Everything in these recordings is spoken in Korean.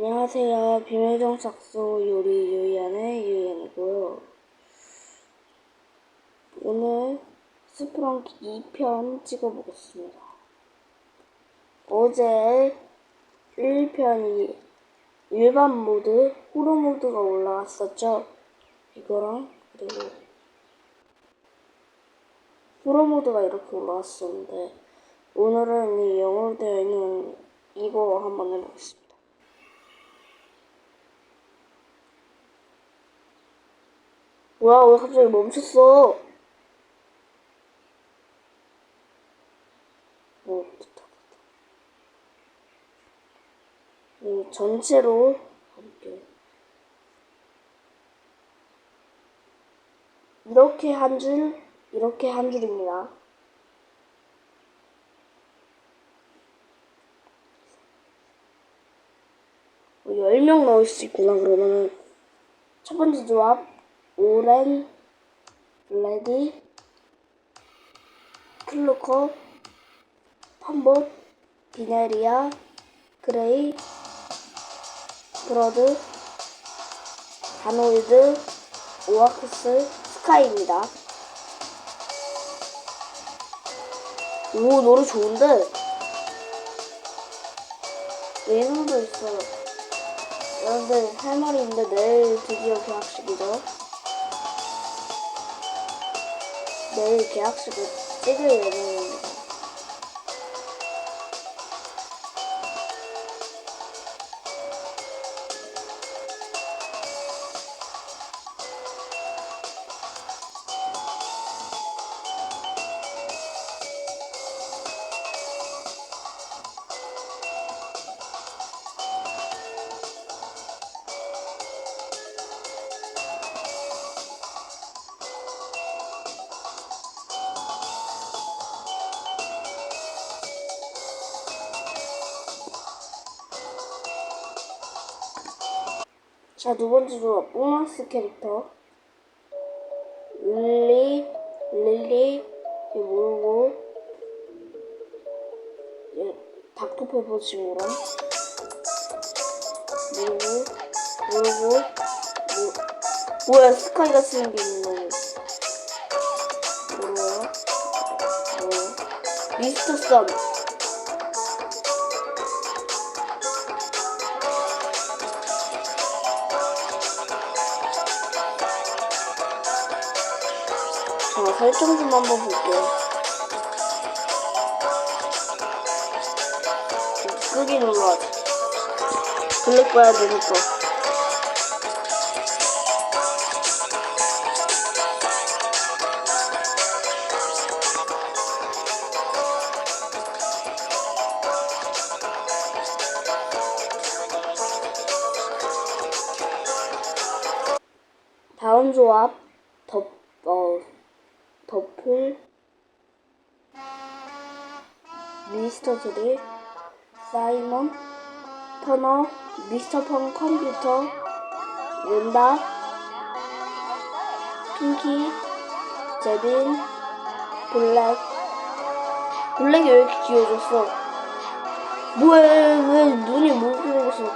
안녕하세요. 비밀정착소 요리 유이안의 유이안이고요. 오늘 스프렁키 2편 찍어보겠습니다. 어제 1편이 일반 모드, 호러 모드가 올라왔었죠. 이거랑 그리고 호러 모드가 이렇게 올라왔었는데 오늘은 이 영어로 되어 있는 이거 한번 해보겠습니다. 뭐야, 왜 갑자기 멈췄어? 어, 됐다, 됐다. 이 전체로 가볼게요. 이렇게 한 줄, 이렇게 한 줄입니다. 어, 10명 넣을 수 있구나, 그러면은. 첫 번째 조합, 오렌, 레디, 클로커, 팜봇, 비네리아, 그레이, 브러드, 다노이드, 오아크스, 스카이입니다. 오, 노래 좋은데? 예능도 있어요. 여러분들 할 말이 있는데 내일 드디어 계약식이죠. 내일 계약식을 찍을 예정입니다. 자, 두 번째 조합, 보너스 캐릭터. 릴리, 릴리, 모르고, 얘, 닥터페퍼 친구랑. 모르고, 모르고, 뭐, 뭐야, 스카이 같이 생긴 놈. 모르고요. 뭐, 미스터 썸. 자, 설정 좀 한번 볼게요. 끄기 눌러야지. 클릭 봐야 되니까. 다음 조합, 더풀 미스터 드릴 사이먼. 터너. 미스터 펑 컴퓨터. 렌다. 핑키. 제빈. 블랙. 블랙이 왜 이렇게 귀여워졌어? 뭐야 왜 눈이 못 귀여워졌어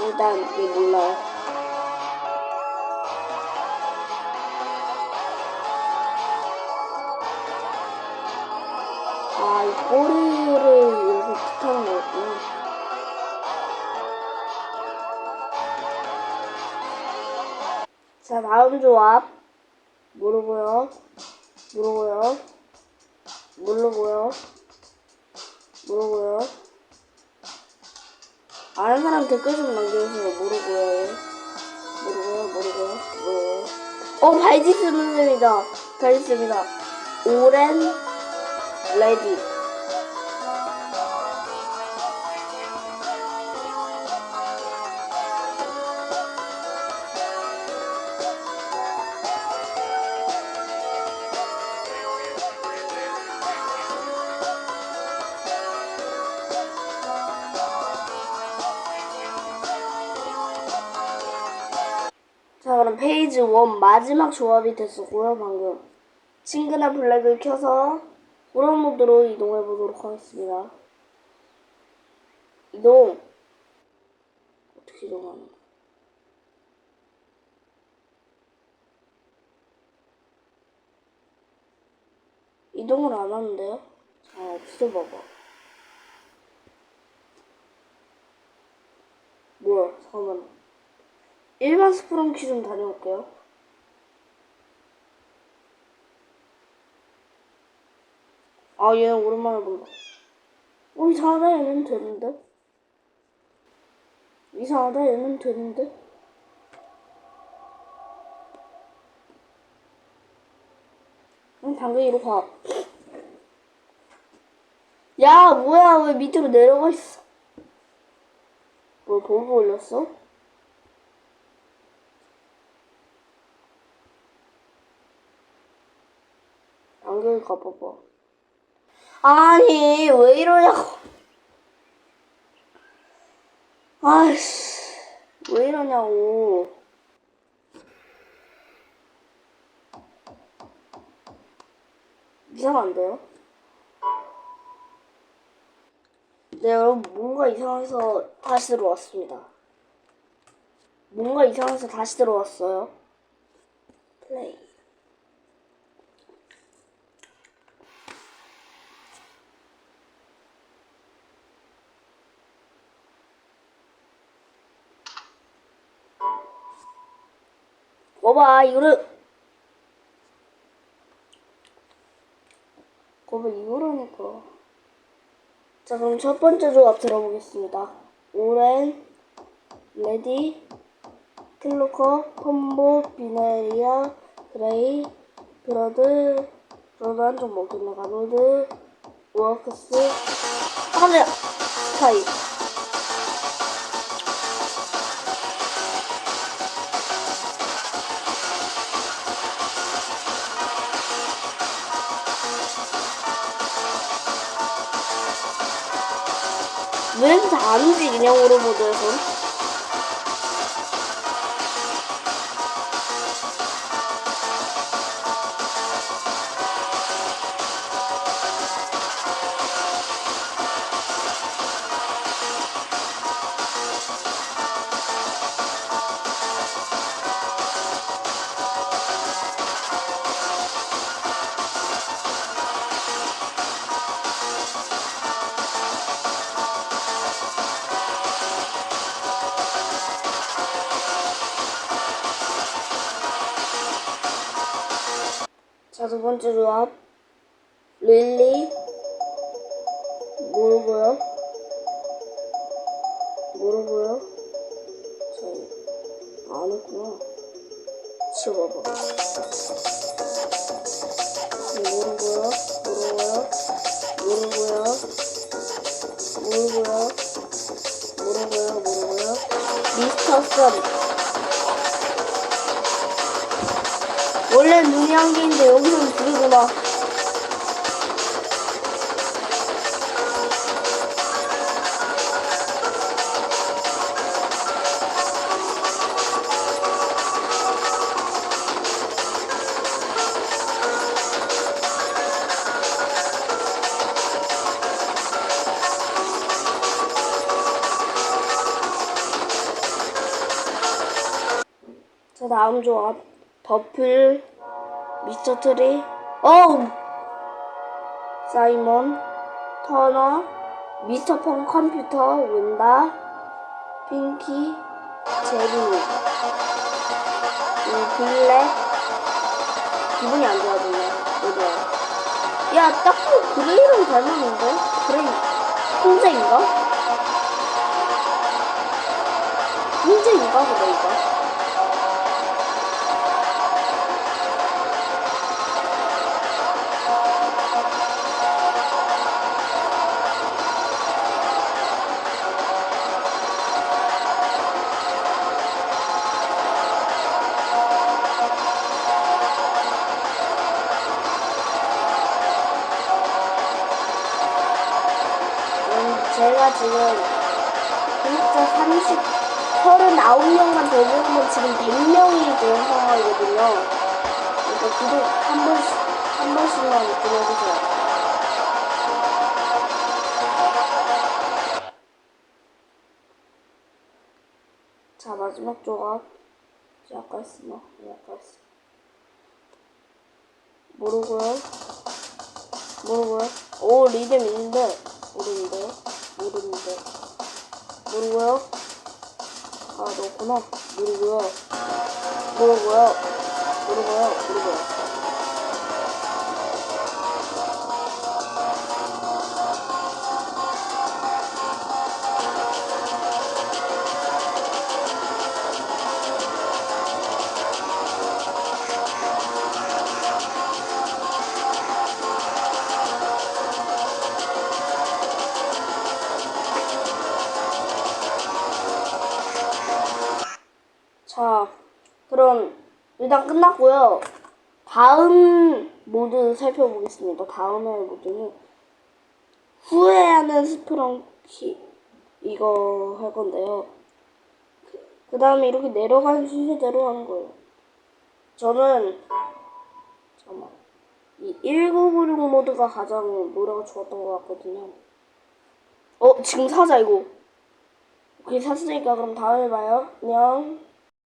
일단 이게 몰라요 아, 이 꼬리를 이렇게 틱하는 거였구나. 자, 다음 조합. 모르고요. 모르고요. 모르고요. 모르고요. 아는 사람 댓글 좀 남겨주세요. 모르고요. 모르고요. 모르고요. 모르고요. 어, 발지스 선생님이다. 발지스입니다. 오렌 레디. 자, 그럼 페이지 1 마지막 조합이 됐었고요, 방금. 친근한 블랙을 켜서 모드로 이동해 보도록 하겠습니다. 이동. 어떻게 이동하는 거야? 이동을 안 하는데요? 자, 없애봐봐. 뭐야, 잠깐만. 일반 스프렁키 좀 다녀올게요. 아, 얘는 오랜만에 본다. 어, 이상하다, 얘는 되는데? 이상하다, 얘는 되는데? 응, 당근 이로 가. 야, 뭐야, 왜 밑으로 내려가 있어? 뭘 보고 올렸어? 안경을 가봐봐. 아니, 왜 이러냐고. 아이씨, 왜 이러냐고. 이상한데요? 네, 여러분, 뭔가 이상해서 다시 들어왔습니다. 뭔가 이상해서 다시 들어왔어요. 플레이. 거봐, 이거를. 거봐, 이거라니까. 자, 그럼 첫 번째 조합 들어보겠습니다. 오렌, 레디, 클로커, 콤보, 비네리아, 그레이, 브러드, 브러드 한쪽 먹겠네, 가로드, 워크스, 하늘, 스카이. 왜 이렇게 안 움직이냐, 오르보드에선? 번째 조합. 릴리. 모르고요. 모르고요. 저희, 안 했구나. 지워봐봐. 네, 모르고요. 모르고요. 모르고요. 모르고요. 모르고요. 모르고요. 미스터 선. 원래 눈이 한 개인데 여기서는 둘이구나. 자, 다음 조합. 버플, 미스터 트리, 어우! 사이먼, 터너, 미스터 펑 컴퓨터, 윈다, 핑키, 제리, 음, 블랙, 기분이 안 좋아지네, 이거. 야, 딱 보면 그레이랑 닮았는데? 그레이, 흰색인가? 흰색인가, 그레이가? 지금 구독자 30, 39명만 더 모으면 지금 100명이 된 상황이거든요. 그러니까 구독 한 번씩, 한 번씩만 눌러주세요. 자 마지막 조각 했으나 네 아까 했어 모르고요 모르고요 오 리듬 있는데 모르는데 모르는데. 모르고요? 아 너구나. 모르고요. 모르고요. 모르고요. 모르고요 일단 끝났고요. 다음 모드 살펴보겠습니다. 다음의 모드는 후회하는 스프렁키 이거 할 건데요. 그 다음에 이렇게 내려가는 순서대로 하는 거예요. 저는 잠깐만 이 1996 모드가 가장 노래가 좋았던 것 같거든요. 어 지금 사자 이거. 오케이 샀으니까 그럼 다음에 봐요. 안녕.